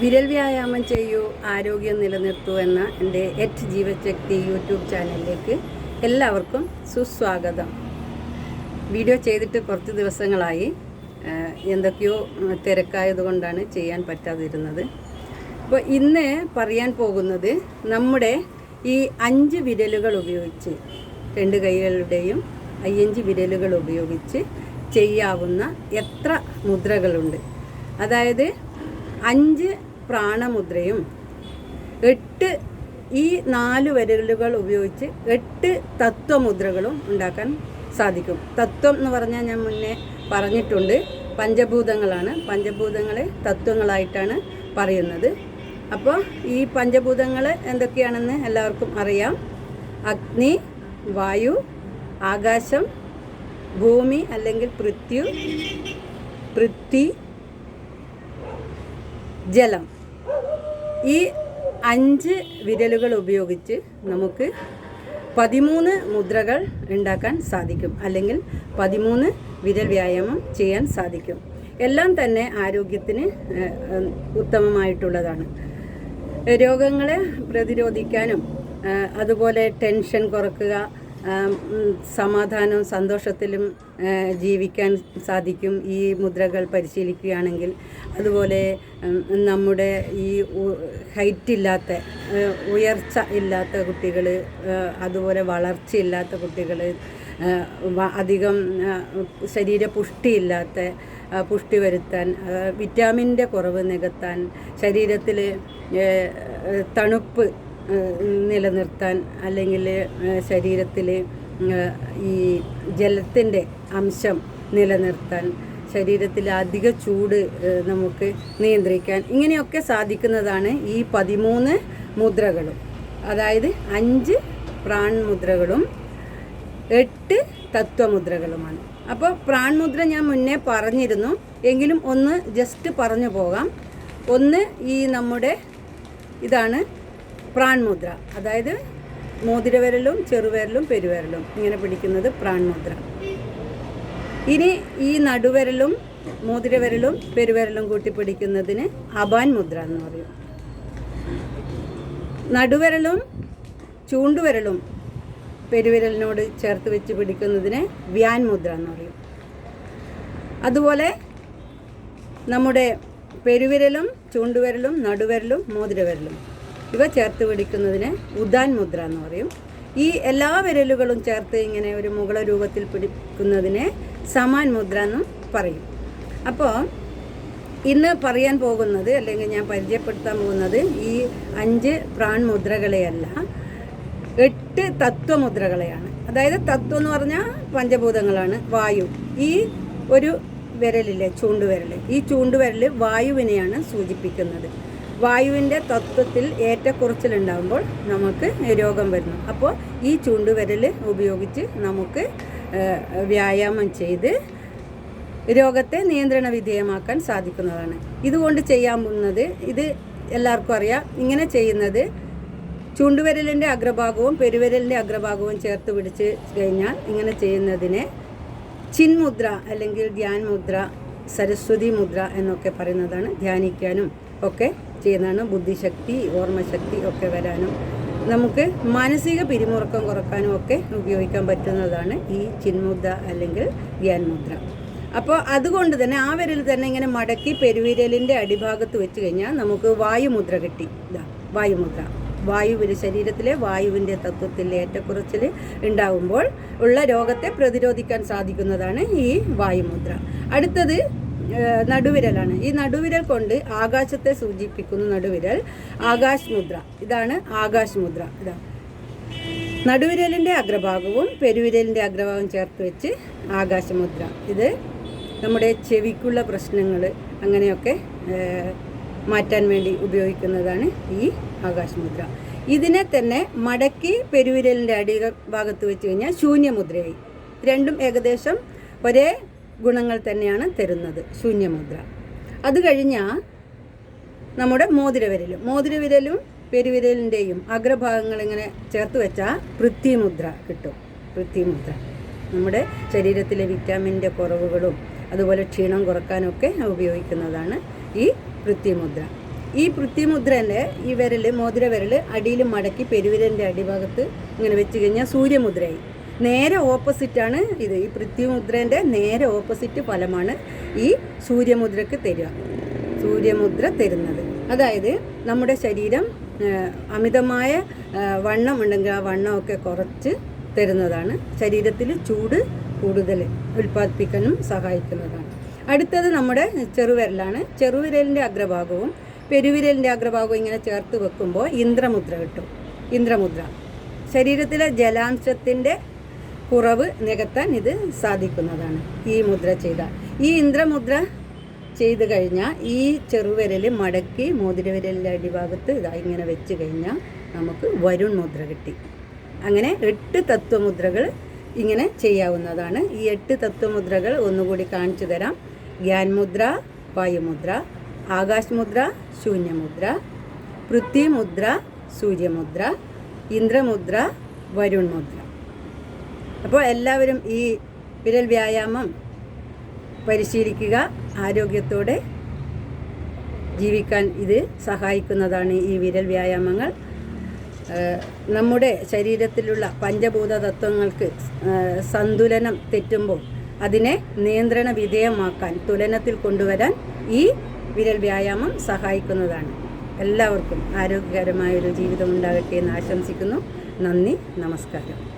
വിരൽ വ്യായാമം ചെയ്യൂ ആരോഗ്യം നിലനിർത്തൂ എന്ന എന്റെ എറ്റ് ജീവശക്തി യൂട്യൂബ് ചാനലിലേക്ക് എല്ലാവർക്കും സുസ്വാഗതം. വീഡിയോ ചെയ്തിട്ട് കുറച്ച് ദിവസങ്ങളായി. എന്തൊക്കെയോ തിരക്കായതുകൊണ്ടാണ് ചെയ്യാൻ പറ്റാതിരുന്നത്. അപ്പോൾ ഇന്ന് പറയാൻ പോകുന്നത് നമ്മുടെ ഈ അഞ്ച് വിരലുകൾ ഉപയോഗിച്ച് രണ്ട് കൈകളുടെയും അയ്യഞ്ച് വിരലുകൾ ഉപയോഗിച്ച് ചെയ്യാവുന്ന എത്ര മുദ്രകളുണ്ട്. അതായത് അഞ്ച് പ്രാണമുദ്രയും എട്ട് ഈ നാല് വരലുകൾ ഉപയോഗിച്ച് എട്ട് തത്വമുദ്രകളും ഉണ്ടാക്കാൻ സാധിക്കും. തത്വം എന്ന് പറഞ്ഞാൽ ഞാൻ മുന്നേ പറഞ്ഞിട്ടുണ്ട്. പഞ്ചഭൂതങ്ങളാണ്. പഞ്ചഭൂതങ്ങളെ തത്വങ്ങളായിട്ടാണ് പറയുന്നത്. അപ്പോൾ ഈ പഞ്ചഭൂതങ്ങൾ എന്തൊക്കെയാണെന്ന് എല്ലാവർക്കും അറിയാം. അഗ്നി വായു ആകാശം ഭൂമി അല്ലെങ്കിൽ പൃഥ്വി പൃഥ്വി ജലം. ഈ അഞ്ച് വിരലുകൾ ഉപയോഗിച്ച് നമുക്ക് പതിമൂന്ന് മുദ്രകൾ ഉണ്ടാക്കാൻ സാധിക്കും. അല്ലെങ്കിൽ പതിമൂന്ന് വിരൽ വ്യായാമം ചെയ്യാൻ സാധിക്കും. എല്ലാം തന്നെ ആരോഗ്യത്തിന് ഉത്തമമായിട്ടുള്ളതാണ്. രോഗങ്ങളെ പ്രതിരോധിക്കാനും അതുപോലെ ടെൻഷൻ കുറക്കുക സമാധാനവും സന്തോഷത്തിലും ജീവിക്കാൻ സാധിക്കും ഈ മുദ്രകൾ പരിശീലിക്കുകയാണെങ്കിൽ. അതുപോലെ നമ്മുടെ ഈ ഹൈറ്റ് ഇല്ലാത്ത ഉയർച്ച ഇല്ലാത്ത കുട്ടികൾ അതുപോലെ വളർച്ച ഇല്ലാത്ത കുട്ടികൾ അധികം ശരീരപുഷ്ടിയില്ലാത്ത പുഷ്ടി വരുത്താൻ വിറ്റാമിന്റെ കുറവ് നികത്താൻ ശരീരത്തിൽ തണുപ്പ് നിലനിർത്താൻ അല്ലെങ്കിൽ ശരീരത്തിൽ ഈ ജലത്തിന്റെ അംശം നിലനിർത്താൻ ശരീരത്തിൽ അധിക ചൂട് നമുക്ക് നിയന്ത്രിക്കാൻ ഇങ്ങനെയൊക്കെ സാധിക്കുന്നതാണ് ഈ പതിമൂന്ന് മുദ്രകളും. അതായത് അഞ്ച് പ്രാൺമുദ്രകളും എട്ട് തത്വമുദ്രകളുമാണ്. അപ്പോൾ പ്രാൺമുദ്ര ഞാൻ മുന്നേ പറഞ്ഞിരുന്നു. എങ്കിലും ഒന്ന് ജസ്റ്റ് പറഞ്ഞു പോകാം. ഒന്ന് ഈ നമ്മുടെ ഇതാണ് പ്രാൺ മുദ്ര അതായത് മോതിരവിരലും ചെറുവിരലും പെരുവിരലും ഇങ്ങനെ പിടിക്കുന്നത് പ്രാൺമുദ്ര. ഇനി ഈ നടുവിരലും മോതിരവിരലും പെരുവിരലും കൂട്ടി പിടിക്കുന്നതിന് അബാൻ മുദ്ര എന്ന് പറയും. നടുവിരലും ചൂണ്ടുവിരലും പെരുവിരലിനോട് ചേർത്ത് വെച്ച് പിടിക്കുന്നതിന് വ്യാൻ മുദ്ര എന്ന് പറയും. അതുപോലെ നമ്മുടെ പെരുവിരലും ചൂണ്ടുവിരലും നടുവിരലും മോതിരവിരലും ഇവ ചേർത്ത് പിടിക്കുന്നതിന് ഉദാൻ മുദ്ര എന്ന് പറയും. ഈ എല്ലാ വിരലുകളും ചേർത്ത് ഇങ്ങനെ ഒരു മുകള രൂപത്തിൽ പിടിക്കുന്നതിനെ സമാൻ മുദ്ര എന്നും പറയും. അപ്പോൾ ഇന്ന് പറയാൻ പോകുന്നത് അല്ലെങ്കിൽ ഞാൻ പരിചയപ്പെടുത്താൻ പോകുന്നത് ഈ അഞ്ച് പ്രാൺ മുദ്രകളെയല്ല എട്ട് തത്വമുദ്രകളെയാണ്. അതായത് തത്വം എന്ന് പറഞ്ഞാൽ പഞ്ചഭൂതങ്ങളാണ് വായു. ഈ ഒരു വിരലിലെ ചൂണ്ടുവിരൽ ഈ ചൂണ്ടുവിരൽ വായുവിനെയാണ് സൂചിപ്പിക്കുന്നത്. വായുവിന്റെ തത്വത്തിൽ ഏറ്റക്കുറച്ചിലുണ്ടാകുമ്പോൾ നമുക്ക് രോഗം വരുന്നു. അപ്പോൾ ഈ ചൂണ്ടുവിരൽ ഉപയോഗിച്ച് നമുക്ക് വ്യായാമം ചെയ്ത് രോഗത്തെ നിയന്ത്രണ വിധേയമാക്കാൻ സാധിക്കുന്നതാണ്. ഇതുകൊണ്ട് ചെയ്യാൻ പോകുന്നത് ഇത് എല്ലാവർക്കും അറിയാം ഇങ്ങനെ ചെയ്യുന്നത് ചൂണ്ടുവിരലിന്റെ അഗ്രഭാഗവും പെരുവിരലിന്റെ അഗ്രഭാഗവും ചേർത്ത് പിടിച്ച് കഴിഞ്ഞാൽ ഇങ്ങനെ ചെയ്യുന്നതിനെ ചിൻമുദ്ര അല്ലെങ്കിൽ ധ്യാൻ മുദ്ര സരസ്വതി മുദ്ര എന്നൊക്കെ പറയുന്നതാണ് ധ്യാനിക്കാനും ഒക്കെ ചെയ്യുന്നതാണ്. ബുദ്ധിശക്തി ഓർമ്മശക്തി ഒക്കെ വരാനും നമുക്ക് മാനസിക പിരിമുറുക്കം കുറക്കാനും ഒക്കെ ഉപയോഗിക്കാൻ പറ്റുന്നതാണ് ഈ ചിന്മുദ്ര അല്ലെങ്കിൽ ധ്യാൻ മുദ്ര അപ്പോൾ അതുകൊണ്ട് തന്നെ ആ വിരൽ തന്നെ ഇങ്ങനെ മടക്കി പെരുവിരലിന്റെ അടിഭാഗത്ത് വെച്ച് കഴിഞ്ഞാൽ നമുക്ക് വായുമുദ്ര കിട്ടി. ഇതാ വായുമുദ്ര. വായുവിന് ശരീരത്തിലെ വായുവിന്റെ തത്വത്തിൽ ഏറ്റക്കുറച്ചിൽ ഉണ്ടാകുമ്പോൾ ഉള്ള രോഗത്തെ പ്രതിരോധിക്കാൻ സാധിക്കുന്നതാണ് ഈ വായുമുദ്ര. അടുത്തത് നടുവിരലാണ്. ഈ നടുവിരൽ കൊണ്ട് ആകാശത്തെ സൂചിപ്പിക്കുന്ന നടുവിരൽ ആകാശ് മുദ്ര ഇതാണ് ആകാശ് മുദ്ര ഇതാ. നടുവിരലിന്റെ അഗ്രഭാഗവും പെരുവിരലിന്റെ അഗ്രഭാഗവും ചേർത്ത് വെച്ച് ആകാശമുദ്ര. ഇത് നമ്മുടെ ചെവിക്കുള്ള പ്രശ്നങ്ങൾ അങ്ങനെയൊക്കെ മാറ്റാൻ വേണ്ടി ഉപയോഗിക്കുന്നതാണ് ഈ ആകാശമുദ്ര. ഇതിനെ തന്നെ മടക്കി പെരുവിരലിന്റെ അടി ഭാഗത്ത് വെച്ച് കഴിഞ്ഞാൽ ശൂന്യമുദ്രയായി. രണ്ടും ഏകദേശം ഒരേ ഗുണങ്ങൾ തന്നെയാണ് തരുന്നത് ശൂന്യമുദ്ര. അത് കഴിഞ്ഞാൽ നമ്മുടെ മോതിരവിരലും. മോതിരവിരലും പെരുവിരലിന്റെയും അഗ്രഭാഗങ്ങൾ ഇങ്ങനെ ചേർത്ത് വെച്ചാൽ പൃഥ്വിമുദ്ര കിട്ടും. പൃഥ്വിമുദ്ര. നമ്മുടെ ശരീരത്തിലെ വിറ്റാമിന്റെ കുറവുകളും അതുപോലെ ക്ഷീണം കുറക്കാനൊക്കെ ഉപയോഗിക്കുന്നതാണ് ഈ പൃഥ്വിമുദ്ര. ഈ പൃഥ്വിമുദ്രന്റെ ഈ വിരൽ മോതിര വിരൽ അടിയിൽ മടക്കി പെരുവിരലിന്റെ അടിഭാഗത്ത് ഇങ്ങനെ വെച്ച് കഴിഞ്ഞാൽ സൂര്യമുദ്രയായി. നേരെ ഓപ്പോസിറ്റാണ് ഇത്. ഈ പൃഥ്വിമുദ്രേന്റെ നേരെ ഓപ്പോസിറ്റ് ഫലമാണ് ഈ സൂര്യമുദ്രക്ക് തരിക. സൂര്യമുദ്ര തരുന്നത്. അതായത് നമ്മുടെ ശരീരം അമിതമായ വണ്ണം ഉണ്ടെങ്കിൽ ആ വണ്ണമൊക്കെ കുറച്ച് തരുന്നതാണ്. ശരീരത്തിൽ ചൂട് കൂടുതൽ ഉൽപ്പാദിപ്പിക്കാനും സഹായിക്കുന്നതാണ്. അടുത്തത് നമ്മുടെ ചെറുവിരലാണ്. ചെറുവിരലിന്റെ അഗ്രഭാഗവും പെരുവിരലിന്റെ അഗ്രഭാഗവും ഇങ്ങനെ ചേർത്ത് വെക്കുമ്പോൾ ഇന്ദ്രമുദ്ര കിട്ടും. ഇന്ദ്രമുദ്ര. ശരീരത്തിലെ ജലാംശത്തിന്റെ കുറവ് നികത്താൻ ഇത് സാധിക്കുന്നതാണ് ഈ മുദ്ര ചെയ്താൽ ഈ ഇന്ദ്രമുദ്ര ചെയ്ത് കഴിഞ്ഞാൽ ഈ ചെറുവിരൽ മടക്കി മോതിരവിരലിന്റെ അടിഭാഗത്ത് ഇതാ ഇങ്ങനെ വെച്ച് കഴിഞ്ഞാൽ നമുക്ക് വരുൺ മുദ്ര കിട്ടി. അങ്ങനെ എട്ട് തത്വമുദ്രകൾ ഇങ്ങനെ ചെയ്യാവുന്നതാണ്. ഈ എട്ട് തത്വമുദ്രകൾ ഒന്നുകൂടി കാണിച്ചു തരാം. ഗ്യാൻമുദ്ര വായുമുദ്ര ആകാശമുദ്ര ശൂന്യമുദ്ര പൃഥ്വിമുദ്ര സൂര്യമുദ്ര ഇന്ദ്രമുദ്ര വരുൺ മുദ്ര അപ്പോൾ എല്ലാവരും ഈ വിരൽ വ്യായാമം പരിശീലിക്കുക. ആരോഗ്യത്തോടെ ജീവിക്കാൻ ഇത് സഹായിക്കുന്നതാണ് ഈ വിരൽ വ്യായാമങ്ങൾ. നമ്മുടെ ശരീരത്തിലുള്ള പഞ്ചഭൂത തത്വങ്ങൾക്ക് സന്തുലനം തെറ്റുമ്പോൾ അതിനെ നിയന്ത്രണ വിധേയമാക്കാൻ തുലനത്തിൽ കൊണ്ടുവരാൻ ഈ വിരൽ വ്യായാമം സഹായിക്കുന്നതാണ്. എല്ലാവർക്കും ആരോഗ്യകരമായൊരു ജീവിതം ഉണ്ടാകട്ടെ എന്ന് ആശംസിക്കുന്നു. നന്ദി നമസ്കാരം.